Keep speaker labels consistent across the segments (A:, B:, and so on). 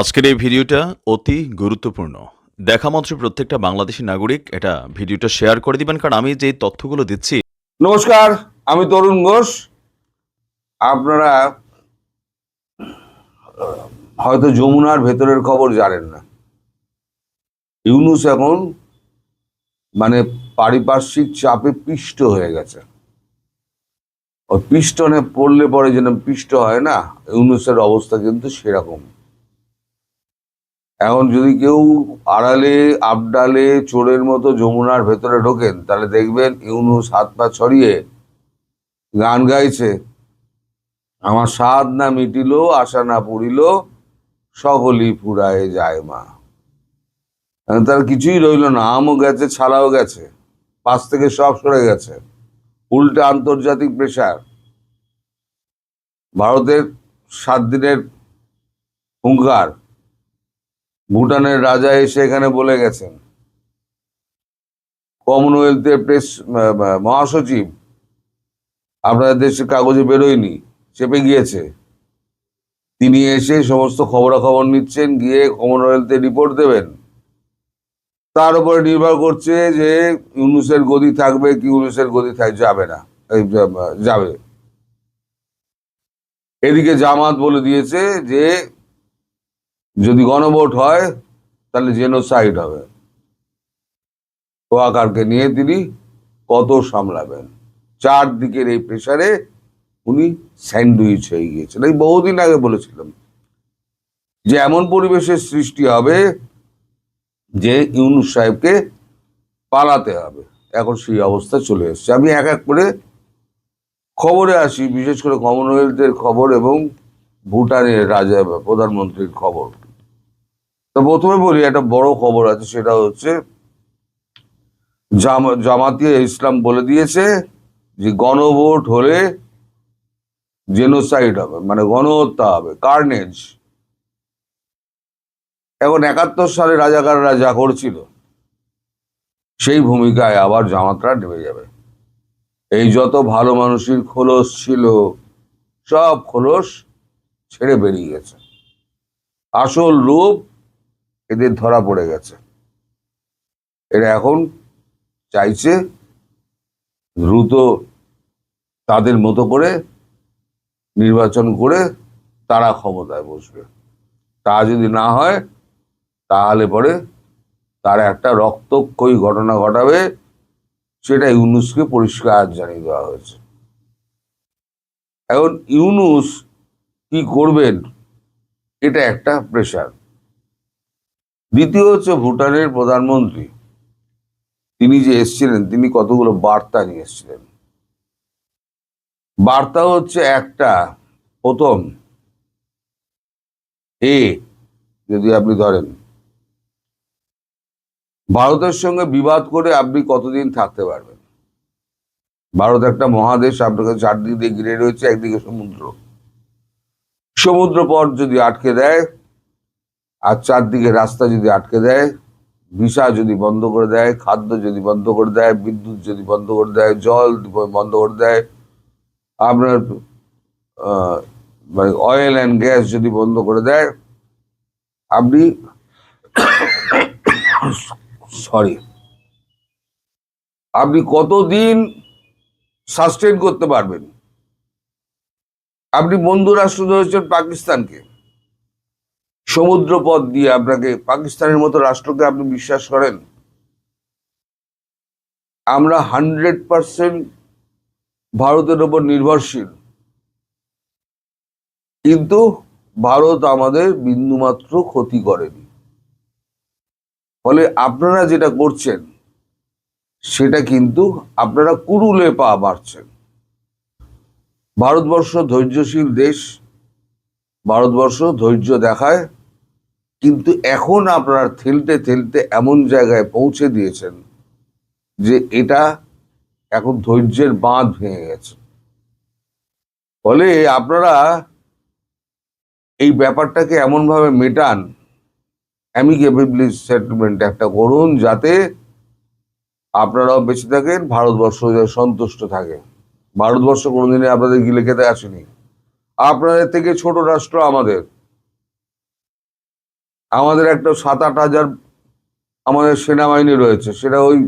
A: আজকের এই ভিডিওটা অতি গুরুত্বপূর্ণ। দেখা মাত্র প্রত্যেকটা বাংলাদেশি নাগরিক এটা ভিডিওটা শেয়ার করে দিবেন, কারণ আমি যে তথ্যগুলো দিচ্ছি
B: নমস্কার, আমি তরুণ ঘোষ। আপনারা হয়তো যমুনার ভেতরের খবর জানেন না। ইউনুস এখন মানে পারিপার্শ্বিক চাপে পিষ্ট হয়ে গেছে। ওই পিষ্টনে পড়লে পরে যেন পিষ্ট হয় না, ইউনুসের অবস্থা কিন্তু সেরকম। এখন যদি কেউ আড়ালে, আবডালে, চোরের মতো যমুনার ভেতরে ঢোকেন, তাহলে দেখবেন ইউনুস হাত পা ছড়িয়ে গান গাইছে। আমার স্বাদ না মিটিল, আশা না পুরিল সকলই ফুরায় যায় মা। তার কিছুই রইল না, আমও গেছে ছাড়াও গেছে, পাশ থেকে সব সরে গেছে। উল্টা আন্তর্জাতিক প্রেশার ভারতের সাত দিনের হুঙ্কার। ভুটানের রাজা এসে এখানে বলে গেছেন। কমনওয়েলথের প্রেস মহাসচিব, আপনাদের দেশের কাগজে বেরোয়নি, চেপে গিয়েছে। তিনি এসে সমস্ত খবরাখবর নিচ্ছেন, গিয়ে কমনওয়েলথে রিপোর্ট দেবেন। তার উপরে নির্ভর করছে যে ইউনুসের গদি থাকবে কি ইউনুসের গদি থাক, যাবে না যাবে। এদিকে জামাত বলে দিয়েছে যে যদি গণভোট হয়, তাহলে জেনোসাইড হবে। ওয়াকারকে নিয়ে তিনি কত সামলাবেন? চারদিকের এই প্রেসারে উনি স্যান্ডউইচ হয়ে গিয়েছেন। এই বহুদিন আগে বলেছিলাম যে এমন পরিবেশের সৃষ্টি হবে যে ইউনুস সাহেবকে পালাতে হবে। এখন সেই অবস্থা চলে এসছে। আমি এক এক করে খবরে আসি, বিশেষ করে কমনওয়েলথের খবর এবং ভুটানের রাজা প্রধানমন্ত্রীর খবর। তো প্রথমে বলি, একটা বড় খবর আছে, সেটা হচ্ছে জামা জামাতিয়া ইসলাম বলে দিয়েছে যে গণভোট হলে জেনোসাইড হবে মানে গণহত্যা হবে কার্নেজ এখন একাত্তর সালে রাজাকাররা যা করছিল, সেই ভূমিকায় আবার জামাতরা নেমে যাবে। এই যত ভালো মানুষের খোলস ছিল, সব খোলস ছেড়ে বেরিয়ে গেছে। আসল রূপ এদের ধরা পড়ে গেছে। এরা এখন চাইছে দ্রুত তাদের মতো করে নির্বাচন করে তারা ক্ষমতায় বসবে। তা যদি না হয়, তাহলে পরে তারা একটা রক্তক্ষয়ী ঘটনা ঘটাবে, সেটা ইউনুসকে পরিষ্কার জানিয়ে দেওয়া হয়েছে। এখন ইউনুস কি করবেন, এটা একটা প্রেশার দ্বিতীয় হচ্ছে ভুটানের প্রধানমন্ত্রী। তিনি যে এসছিলেন, তিনি কতগুলো বার্তা নিয়ে এসছিলেন। বার্তা হচ্ছে একটা, প্রথম, এ, যদি আপনি ধরেন, ভারতের সঙ্গে বিবাদ করে আপনি কতদিন থাকতে পারবেন? ভারত একটা মহাদেশ আপনাকে চারদিক দিয়ে ঘিরে রয়েছে, একদিকে সমুদ্র। সমুদ্র পথ যদি আটকে দেয় আর চারদিকে রাস্তা যদি আটকে দেয়, ভিসা যদি বন্ধ করে দেয়, খাদ্য যদি বন্ধ করে দেয়, বিদ্যুৎ যদি বন্ধ করে দেয়, জল বন্ধ করে দেয়, আপনার মানে অয়েল অ্যান্ড গ্যাস যদি বন্ধ করে দেয়, আপনি সরি আপনি কতদিন সাস্টেন করতে পারবেন? আপনি বন্ধু রাষ্ট্র ধরেছেন পাকিস্তানকে। সমুদ্র পথ দিয়ে আপনাকে পাকিস্তানের মতো রাষ্ট্রকে আপনি বিশ্বাস করেন? আমরা হান্ড্রেড পার্সেন্ট ভারতের ওপর নির্ভরশীল। কিন্তু ভারত আমাদের বিন্দুমাত্র ক্ষতি করেনি। ফলে আপনারা যেটা করছেন, সেটা কিন্তু আপনারা কুরুলে পা বাড়ছেন। ভারতবর্ষ ধৈর্যশীল দেশ, ভারতবর্ষ ধৈর্য দেখায়। কিন্তু এখন আপনারা থেলতে থেলতে এমন জায়গায় পৌঁছে দিয়েছেন যে এটা এখন ধৈর্যের বাঁধ ভেঙে গেছে। ফলে আপনারা এই ব্যাপারটাকে এমনভাবে মেটান অ্যামিকেবলি সেটেলমেন্ট একটা করুন যাতে আপনারাও বেঁচে থাকেন, ভারতবর্ষ সন্তুষ্ট থাকে। ভারতবর্ষ কোনোদিনই আপনাদের গিলে খেতে আসেনি। আপনাদের থেকে ছোট রাষ্ট্র আমাদের। আমাদের একটা সাত আট হাজার আমাদের সেনাবাহিনী রয়েছে, সেটা ওই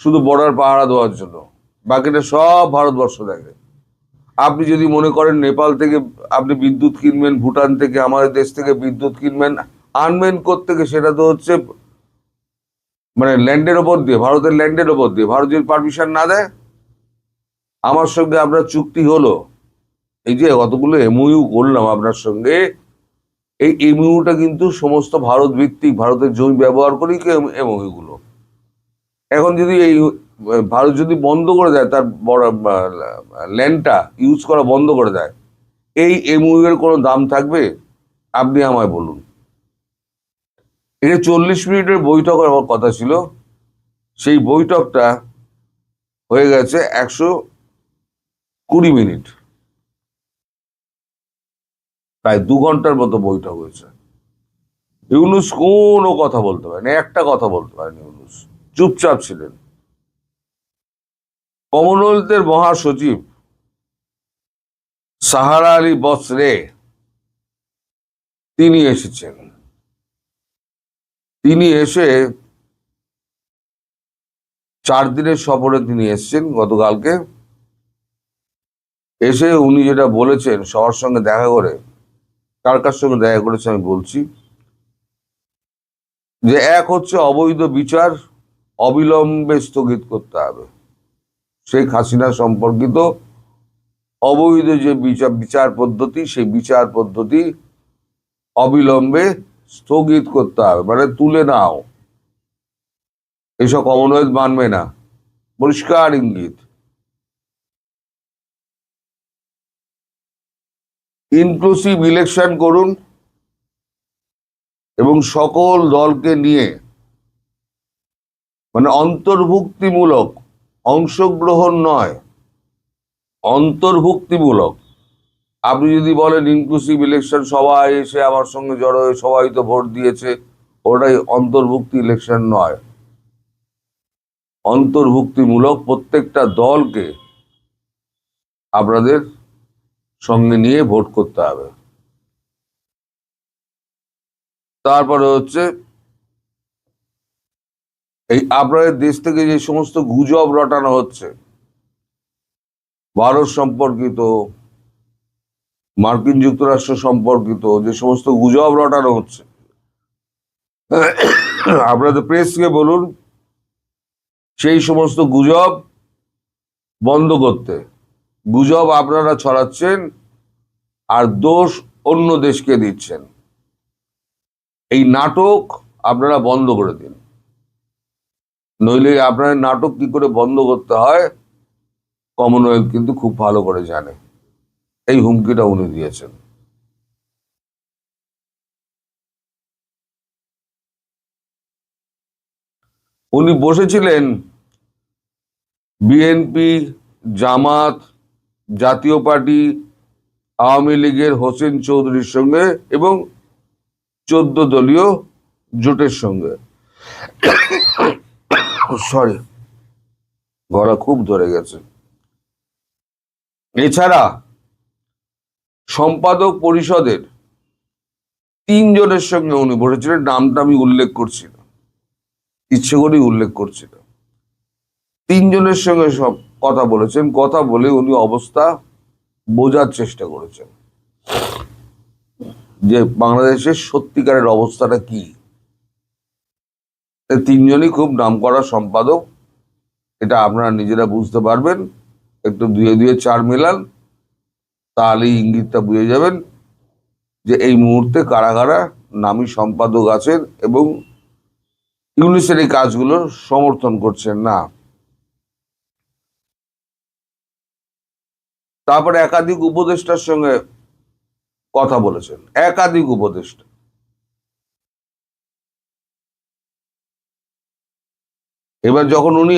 B: শুধু বর্ডার পাহারা দেওয়ার জন্য। বাকিটা সব ভারতবর্ষ দেখে। আপনি যদি মনে করেন নেপাল থেকে আপনি বিদ্যুৎ কিনবেন, ভুটান থেকে আমাদের দেশ থেকে বিদ্যুৎ কিনবেন, আনবেন থেকে সেটা তো হচ্ছে মানে ল্যান্ডের ওপর দিয়ে, ভারতের ল্যান্ডের ওপর দিয়ে। ভারত যদি পারমিশন না দেয়, আমার সঙ্গে আপনার চুক্তি হলো। এই যে কতগুলো এমইউ করলাম আপনার সঙ্গে এই এমইউটা কিন্তু সমস্ত ভারত ভিত্তিক, ভারতের জমি ব্যবহার করেই এমইউ গুলো এখন যদি এই, ভারত যদি বন্ধ করে দেয়, তার বড় ল্যান্ডটা ইউজ করা বন্ধ করে দেয়, এই এমইউ এর কোনো দাম থাকবে? আপনি আমায় বলুন। এটা চল্লিশ মিনিটের বৈঠক হওয়ার কথা ছিল, সেই বৈঠকটা হয়ে গেছে একশো কুড়ি মিনিট। প্রায় দু ঘণ্টার মতো বৈঠক হয়েছে। ইউনুস কোনো কথা বলতে পারেনি, একটা কথা বলতে পারেনি ইউনুস। চুপচাপ ছিলেন। কমনওয়েলথের মহাসচিব সাহারা আলী বসরে, তিনি এসেছেন। তিনি এসে চার দিনের সফরে তিনি এসেছেন গতকালকে। এসে উনি যেটা বলেছেন, সবার সঙ্গে দেখা করে কার কার সঙ্গে দেখা করেছে আমি বলছি। যে এক হচ্ছে অবৈধ বিচার অবিলম্বে স্থগিত করতে হবে। শেখ হাসিনা সম্পর্কিত অবৈধ যে বিচার বিচার পদ্ধতি, সেই বিচার পদ্ধতি অবিলম্বে স্থগিত করতে হবে। মানে তুলে নাও। এসব কমনওয়েলথ মানবে না। পরিষ্কার ইঙ্গিত। ইনক্লুসিভ ইলেকশন করুন এবং সকল দলকে নিয়ে মানে অন্তর্ভুক্তিমূলক, অংশগ্রহণ নয়, অন্তর্ভুক্তিমূলক। আপনি যদি বলেন ইনক্লুসিভ ইলেকশন সবাই এসে আমার সঙ্গে জড়ো হয়ে সবাই তো ভোট দিয়েছে, ওটাই অন্তর্ভুক্তি ইলেকশন নয়। অন্তর্ভুক্তিমূলক প্রত্যেকটা দলকে আপনাদের সঙ্গে নিয়ে ভোট করতে হবে। তারপরে হচ্ছে, এই আপনাদের দেশ থেকে যে সমস্ত গুজব রটানো হচ্ছে, ভারত সম্পর্কিত, মার্কিন যুক্তরাষ্ট্র সম্পর্কিত যে সমস্ত গুজব রটানো হচ্ছে, আপনাদের প্রেসকে বলুন, সেই সমস্ত গুজব বন্ধ করতে। গুজব আপনারা ছড়াচ্ছেন আর দোষ অন্য দেশকে দিচ্ছেন। এই নাটক আপনারা বন্ধ করে দিন। নইলে আপনার নাটক কি করে বন্ধ করতে হয়, কমনওয়েলথ কিন্তু খুব ভালো করে জানে। এই হুমকিটা উনি দিয়েছেন। উনি বসেছিলেন বিএনপি, জামাত জাতীয় পার্টি আওয়ামী লীগের হোসেন চৌধুরীর সঙ্গে এবং চোদ্দ দলীয় জোটের সঙ্গে। সরি গলা খুব ধরে গেছে। এছাড়া সম্পাদক পরিষদের তিনজনের সঙ্গে উনি বসেছিলেন, নামটা আমি উল্লেখ করছি না। ইচ্ছে করেই উল্লেখ করছি না। তিনজনের সঙ্গে সব কথা বলেছেন, কথা বলে উনি অবস্থা বোঝার চেষ্টা করেছেন। যে বাংলাদেশের সত্যিকারের অবস্থাটা কি? তিনজনই খুব নামকরা সম্পাদক, এটা আপনারা নিজেরা বুঝতে পারবেন। একটু দুয়ে দুয়ে চার মেলান, তাহলেই ইঙ্গিতটা বুঝে যাবেন যে এই মুহূর্তে কারা কারা নামী সম্পাদক আছেন এবং ইউনিসের এই কাজগুলো সমর্থন করছেন না। তারপরে একাধিক উপদেষ্টার সঙ্গে কথা বলেছেন। একাধিক উপদেষ্টা। এবার যখন উনি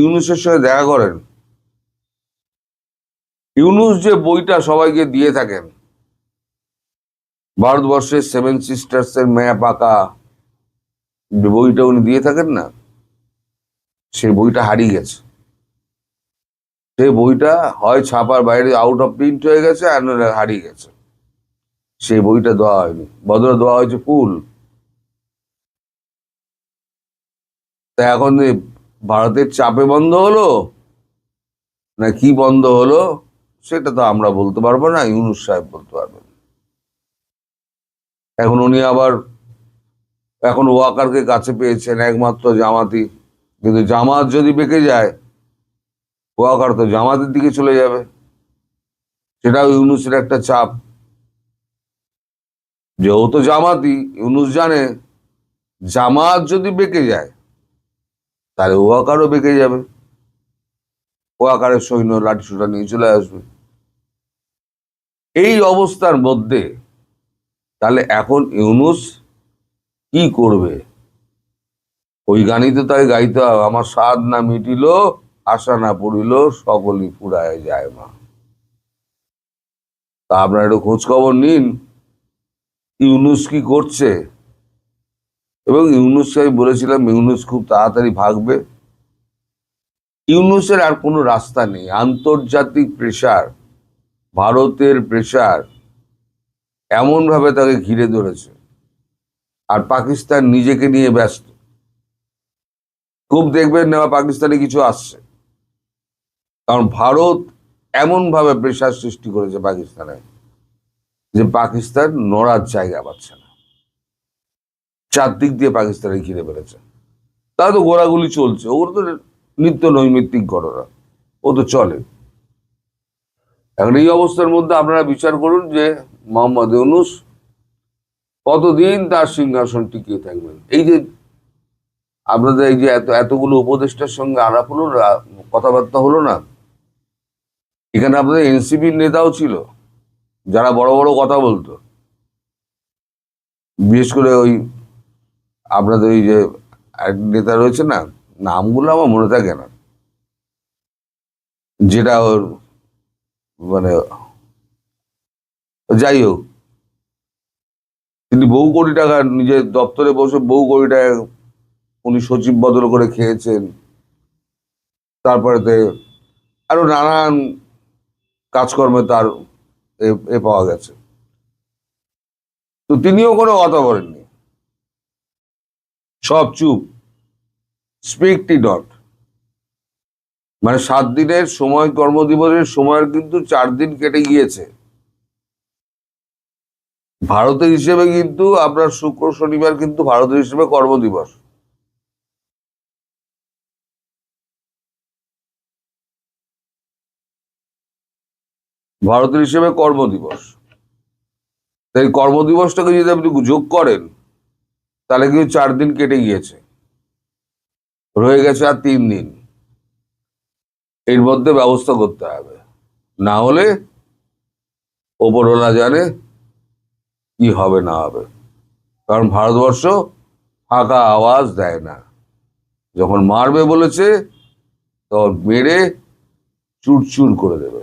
B: ইউনুসের সঙ্গে দেখা করেন, ইউনুস যে বইটা সবাইকে দিয়ে থাকেন, ভারতবর্ষের সেভেন সিস্টার্স এর ম্যাপ আঁকা বইটা উনি দিয়ে থাকেন না, সেই বইটা হারিয়ে গেছে। সেই বইটা হয় ছাপার বাইরে আউট অফ প্রিন্ট হয়ে গেছে আর হারিয়ে গেছে। সেই বইটা দেওয়া হয়নি। বদলে দেওয়া হয়েছে ফুল। তা এখন ভারতের চাপে বন্ধ হলো? না কি বন্ধ হলো? সেটা তো আমরা বলতে পারব না, ইউনুস সাহেব বলতে পারবেন। এখন উনি আবার, এখন ওয়াকারকে কাছে পেয়েছেন একমাত্র জামাতি। কিন্তু জামাত যদি বেঁকে যায় ওয়াকার তো জামাতের দিকে চলে যাবে। সেটাও ইউনুসের একটা চাপ। যেহেতু জামাতি ইউনুস জানে, জামাত যদি বেঁকে যায়, তাহলে ওয়াকারও বেঁকে যাবে। ওয়াকারের সৈন্য লাঠিসোটা নিয়ে চলে আসবে। এই অবস্থার মধ্যে, তাহলে এখন ইউনুস কি করবে? ওই গানই তো তাই গাইতে হবে। আমার স্বাদ না মিটিল। আশা না পড়িল সকলই পুরায় যায় মা। তা আপনারা একটু খোঁজ খবর নিন, ইউনুস কি করছে? এবং ইউনুসকে আমি বলেছিলাম, ইউনুস খুব তাড়াতাড়ি ভাগবে। ইউনুসের আর কোনো রাস্তা নেই, আন্তর্জাতিক প্রেশার ভারতের প্রেশার এমনভাবে তাকে ঘিরে ধরেছে। আর পাকিস্তান নিজেকে নিয়ে ব্যস্ত। খুব দেখবেন না, পাকিস্তানে কিছু আসছে। কারণ ভারত এমনভাবে প্রেশার সৃষ্টি করেছে পাকিস্তানে যে পাকিস্তান নড়ার জায়গা পাচ্ছে না। চারদিক দিয়ে পাকিস্তানে ঘিরে ফেলেছে। তা তো গোড়াগুলি চলছে। ওগুলো তো নিত্য নৈমিত্তিক ঘটনা। ও তো চলে। এখন এই অবস্থার মধ্যে আপনারা বিচার করুন যে মোহাম্মদ ইউনুস কতদিন তার সিংহাসন টিকিয়ে থাকবেন? এই যে আপনাদের এই যে এত এতগুলো উপদেষ্টার সঙ্গে আলাপ হলো কথাবার্তা হলো না এখানে আপনাদের এনসিপির নেতাও ছিল, যারা বড় বড় কথা বলতো। বিশেষ করে ওই আপনাদের ওই যে এক নেতা রয়েছে না, নামগুলো আমার মনে থাকে না। যেটা ওর মানে যাই হোক, তিনি বহু কোটি টাকা নিজের দপ্তরে বসে বহু কোটি টাকা উনি সচিব বদল করে খেয়েছেন। তারপরে আরও নানান কাজকর্মে তার এ- পাওয়া গেছে। তো তিনিও কোনো কথা বলেননি। সব চুপ। স্পিক টি ডট মানে সাত দিনের সময় কর্মদিবসের সময়ের কিন্তু চার দিন কেটে গিয়েছে। ভারতের হিসেবে কিন্তু আপনার শুক্র, শনিবার কিন্তু ভারতের হিসেবে কর্মদিবস। ভারতের হিসেবে কর্মদিবস তাই কর্মদিবসটাকে যদি আপনি যোগ করেন, তাহলে কিন্তু চার দিন কেটে গিয়েছে। রয়ে গেছে আর তিন দিন। এর মধ্যে ব্যবস্থা করতে হবে। না হলে ওপরওয়ালা জানে কি হবে, না হবে। কারণ ভারতবর্ষ ফাঁকা আওয়াজ দেয় না। যখন মারবে বলেছে, তখন মেরে চুরচুর করে দেবে।